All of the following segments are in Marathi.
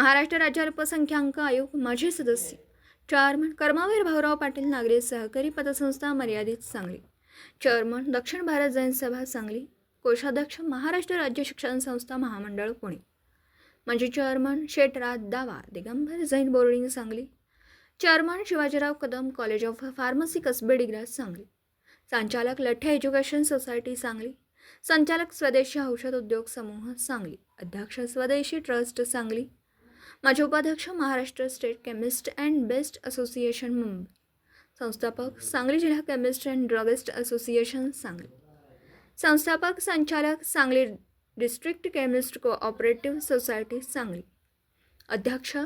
महाराष्ट्र राज्य अल्पसंख्याक आयोग माजी सदस्य चेअरमन कर्मवीर भाऊराव पाटील नागरी सहकारी पतसंस्था मर्यादित सांगली चेअरमन दक्षिण भारत जैन सभा सांगली कोषाध्यक्ष महाराष्ट्र राज्य शिक्षण संस्था महामंडळ पुणे. माजी चेअरमन शेटराज दावा Digambar Jain boarding Sangli chairman Shivajirao Kadam college of pharmacy Kasabe Digraj Sangli संचालक लठ्ठे एज्युकेशन सोसायटी सांगली संचालक स्वदेशी औषध उद्योग समूह सांगली अध्यक्ष स्वदेशी ट्रस्ट सांगली माझे उपाध्यक्ष Maharashtra state chemist and best association Mumbai. संस्थापक सांगली जिल्हा chemist and druggist association Sangli. संस्थापक संचालक Sangli district chemist cooperative society Sangli. अध्यक्ष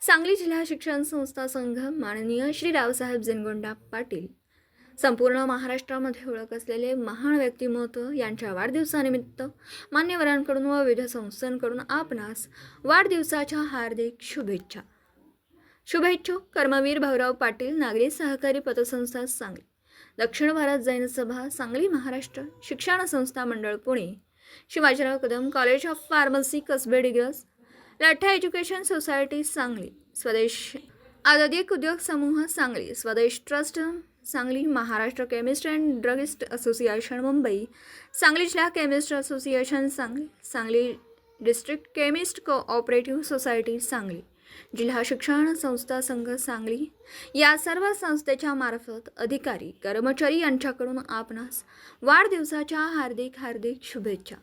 सांगली जिल्हा शिक्षण संस्था संघ माननीय श्री रावसाहेब जिनगोंडा पाटील. संपूर्ण महाराष्ट्रामध्ये ओळख असलेले महान व्यक्तिमत्व यांच्या वाढदिवसानिमित्त मान्यवरांकडून व विविध संस्थांकडून आपणास वाढदिवसाच्या हार्दिक शुभेच्छा. शुभेच्छुक कर्मवीर भाऊराव पाटील नागरी सहकारी पतसंस्था सांगली. दक्षिण भारत जैन सभा सांगली महाराष्ट्र शिक्षण संस्था मंडळ Pune. Shivajirao Kadam college of pharmacy Kasabe Digras. Lattha education society Sangli. Swadesh आददिक उद्योग समूह Sangli. Swadesh trust Sangli Maharashtra chemist and druggist association Mumbai. Sangli जिल्हा chemist association Sangli. Sangli district chemist cooperative society Sangli. जिल्हा शिक्षण संस्था संघ सांगली. या सर्व संस्थेच्या मार्फत अधिकारी कर्मचारी यांच्याकडून आपणास वाढदिवसाच्या हार्दिक हार्दिक शुभेच्छा.